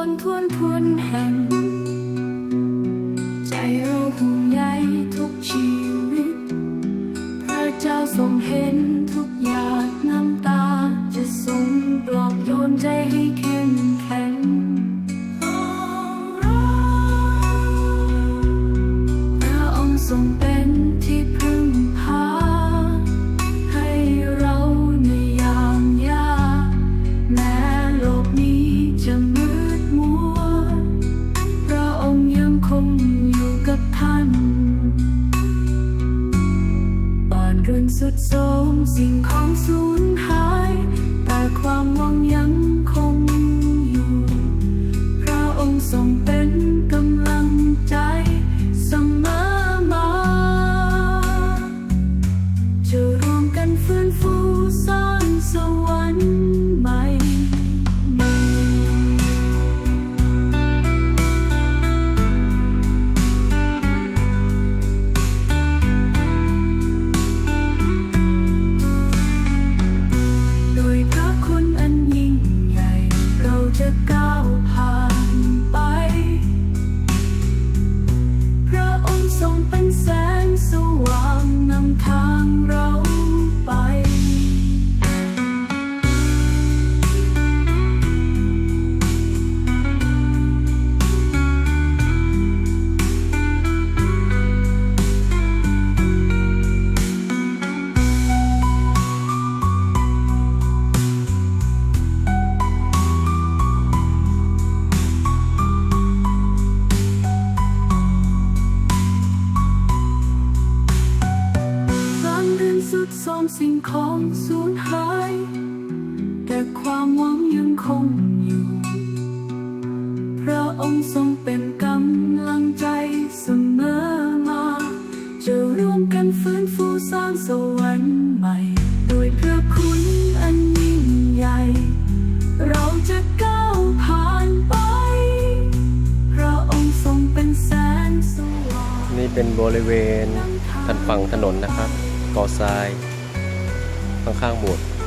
ทวนทวนทวนแห่ง ใจเราห่วงใยทุกชีวิต พระเจ้าทรงเห็นทุกหยาดน้ำตา จะทรงปลอบโยนใจให้เข้มแข็ง สุดโทรมสิ่งของ ทางเรา สุดโทรมสิ่งของสูญหาย แต่ความหวังยังคงอยู่ พระองค์ทรงเป็นกำลังใจเสมอมา จะร่วมกันฟื้นฟูสร้างสวรรค์ใหม่ โดยพระคุณอันยิ่งใหญ่ เราจะก้าวผ่านไป พระองค์ทรงเป็นแสงสว่างนี่เป็นบริเวณทันฝั่งถนนนะครับ ก่อทรายข้างๆโบสถ์